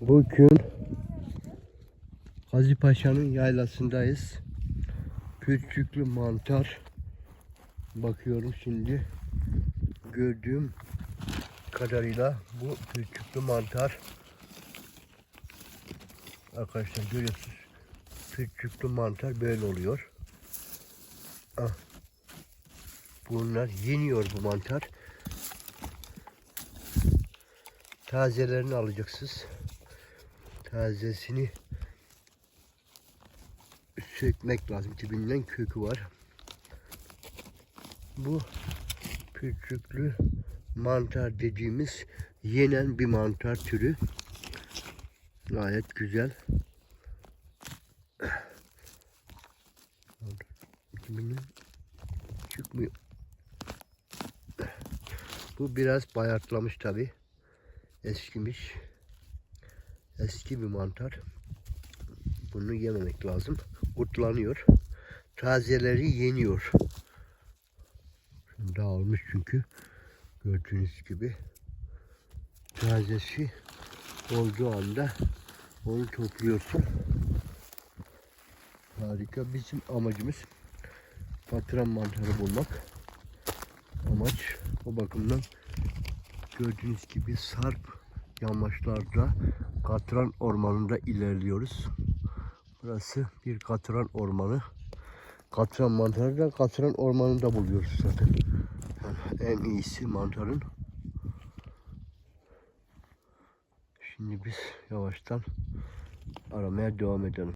Bugün Gazi Paşa'nın yaylasındayız. Küçüklü mantar bakıyorum şimdi gördüğüm kadarıyla bu küçüklü mantar arkadaşlar görüyorsunuz küçüklü mantar böyle oluyor. Ah. Bunlar yeniyor bu mantar. Tazelerini alacaksınız. Tazesini sökmek lazım. Dibinden kökü var. Bu küçüklü mantar dediğimiz yenen bir mantar türü. Gayet güzel. Dibinden çıkmıyor. Bu biraz bayatlamış tabi. Eskimiş. Eski bir mantar. Bunu yememek lazım. Otlanıyor. Tazeleri yeniyor. Şimdi dağılmış çünkü. Gördüğünüz gibi. Tazesi olduğu anda onu topluyorsun. Harika. Bizim amacımız patron mantarı bulmak. Amaç o bakımdan gördüğünüz gibi sarp yamaçlarda katran ormanında ilerliyoruz. Burası bir katran ormanı. Katran mantarı da katran ormanında buluyoruz zaten. Yani en iyisi mantarın. Şimdi biz yavaştan aramaya devam edelim.